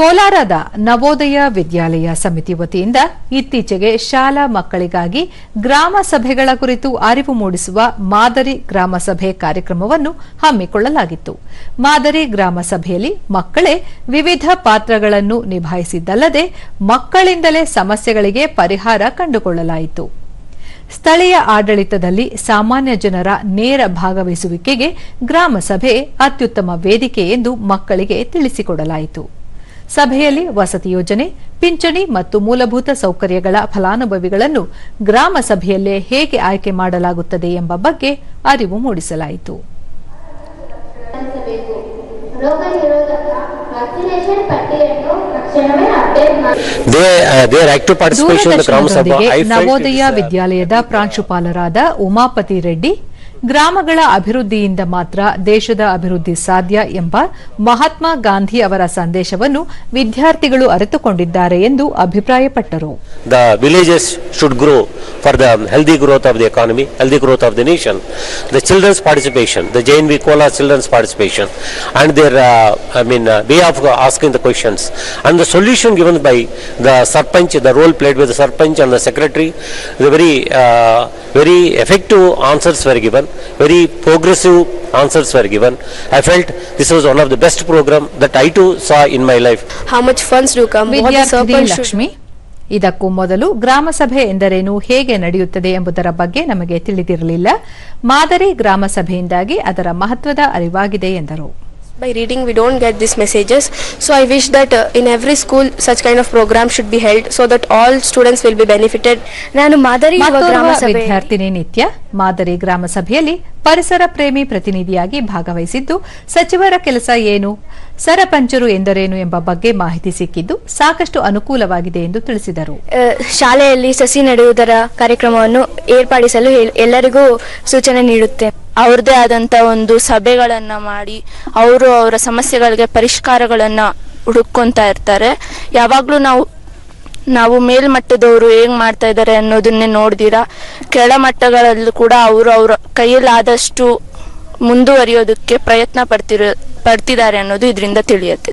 ಕೋಲಾರದ ನವೋದಯ ವಿದ್ಯಾಲಯ ಸಮಿತಿ ವತಿಯಿಂದ ಇತ್ತೀಚೆಗೆ ಶಾಲಾ ಮಕ್ಕಳಿಗಾಗಿ ಗ್ರಾಮ ಸಭೆಗಳ ಕುರಿತು ಅರಿವು ಮೂಡಿಸುವ ಮಾದರಿ ಗ್ರಾಮ ಸಭೆ ಕಾರ್ಯಕ್ರಮವನ್ನು ಹಮ್ಮಿಕೊಳ್ಳಲಾಗಿತ್ತು. ಮಾದರಿ ಗ್ರಾಮ ಸಭೆಯಲ್ಲಿ ಮಕ್ಕಳೇ ವಿವಿಧ ಪಾತ್ರಗಳನ್ನು ನಿಭಾಯಿಸಿದ್ದಲ್ಲದೆ ಮಕ್ಕಳಿಂದಲೇ ಸಮಸ್ಯೆಗಳಿಗೆ ಪರಿಹಾರ ಕಂಡುಕೊಳ್ಳಲಾಯಿತು. ಸ್ಥಳೀಯ ಆಡಳಿತದಲ್ಲಿ ಸಾಮಾನ್ಯ ಜನರ ನೇರ ಭಾಗವಹಿಸುವಿಕೆಗೆ ಗ್ರಾಮ ಸಭೆ ಅತ್ಯುತ್ತಮ ವೇದಿಕೆ ಎಂದು ಮಕ್ಕಳಿಗೆ ತಿಳಿಸಿಕೊಡಲಾಯಿತು. ಸಭೆಯಲ್ಲಿ ವಸತಿ ಯೋಜನೆ ಪಿಂಚಣಿ ಮತ್ತು ಮೂಲಭೂತ ಸೌಕರ್ಯಗಳ ಫಲಾನುಭವಿಗಳನ್ನು ಗ್ರಾಮ ಸಭೆಯಲ್ಲೇ ಹೇಗೆ ಆಯ್ಕೆ ಮಾಡಲಾಗುತ್ತದೆ ಎಂಬ ಬಗ್ಗೆ ಅರಿವು ಮೂಡಿಸಲಾಯಿತು. Uh, ದೂರದರ್ಶನದೊಂದಿಗೆ ನವೋದಯ ವಿದ್ಯಾಲಯದ ಪ್ರಾಂಶುಪಾಲರಾದ ಉಮಾಪತಿ ರೆಡ್ಡಿ ಗ್ರಾಮಗಳ ಅಭಿವೃದ್ಧಿಯಿಂದ ಮಾತ್ರ ದೇಶದ ಅಭಿವೃದ್ಧಿ ಸಾಧ್ಯ ಎಂಬ ಮಹಾತ್ಮ ಗಾಂಧಿ ಅವರ ಸಂದೇಶವನ್ನು ವಿದ್ಯಾರ್ಥಿಗಳು ಅರಿತುಕೊಂಡಿದ್ದಾರೆ ಎಂದು ಅಭಿಪ್ರಾಯಪಟ್ಟರು. The villages should grow for the healthy growth of the economy healthy growth of the nation the children's participation the Jain V Cola children's participation and there I mean we of asking the the and the solution given by the sarpanch the role played played by sarpanch Sarpanch the secretary secretary, very very, effective answers were given, very progressive answers were given. I felt this was one of the best program that I too saw in my life. how much funds do come, what the Lakshmi? ಇದಕ್ಕೂ ಮೊದಲು ಗ್ರಾಮ ಸಭೆ ಎಂದರೇನು ಹೇಗೆ ನಡೆಯುತ್ತದೆ ಎಂಬುದರ ಬಗ್ಗೆ ನಮಗೆ ತಿಳಿದಿರಲಿಲ್ಲ ಮಾದರಿ ಗ್ರಾಮ ಸಭೆಯಿಂದಾಗಿ ಅದರ ಮಹತ್ವದ ಅರಿವಾಗಿದೆ ಎಂದರು by reading we don't get these messages. So i wish that uh, in every school such kind of program should be held so that all students will be benefited. ನಾನು ಮಾದರಿ ಯುವ ಮತ್ತೋರ್ವ ಗ್ರಾಮ ಸಭೆ ವಿದ್ಯಾರ್ಥಿನಿ ನಿತ್ಯ ಮಾದರಿ ಗ್ರಾಮ ಸಭೆಯಲ್ಲಿ ಪರಿಸರ ಪ್ರೇಮಿ ಪ್ರತಿನಿಧಿಯಾಗಿ ಭಾಗವಹಿಸಿದ್ದು ಸಚಿವರ ಕೆಲಸ ಏನು ಸರಪಂಚರು ಎಂದರೇನು ಎಂಬ ಬಗ್ಗೆ ಮಾಹಿತಿ ಸಿಕ್ಕಿದ್ದು ಸಾಕಷ್ಟು ಅನುಕೂಲವಾಗಿದೆ ಎಂದು ತಿಳಿಸಿದರು. ಆ, ಶಾಲೆಯಲ್ಲಿ ಸಸಿ ನೆಡುವುದರ ಕಾರ್ಯಕ್ರಮವನ್ನು ಏರ್ಪಡಿಸಲು ಎಲ್- ಎಲ್ಲರಿಗೂ ಸೂಚನೆ ನೀಡುತ್ತೆ ಅವ್ರದ್ದೇ ಆದಂತ ಒಂದು ಸಭೆಗಳನ್ನ ಮಾಡಿ ಅವರು ಅವರ ಸಮಸ್ಯೆಗಳಿಗೆ ಪರಿಷ್ಕಾರಗಳನ್ನ ಹುಡುಕೊಂತ ಇರ್ತಾರೆ. ಯಾವಾಗ್ಲೂ ನಾವು ನಾವು ಮೇಲ್ಮಟ್ಟದವರು ಹೇಗ್ ಮಾಡ್ತಾ ಇದ್ದಾರೆ ಅನ್ನೋದನ್ನೇ ನೋಡ್ದಿರಾ. ಕೆಳಮಟ್ಟಗಳಲ್ಲೂ ಕೂಡ ಅವರು ಅವರ ಕೈಯಲ್ಲಾದಷ್ಟು ಮುಂದುವರಿಯೋದಕ್ಕೆ ಪ್ರಯತ್ನ ಪಡ್ತಿರೋ, ಪಡ್ತಿದ್ದಾರೆ ಅನ್ನೋದು ಇದರಿಂದ ತಿಳಿಯುತ್ತೆ.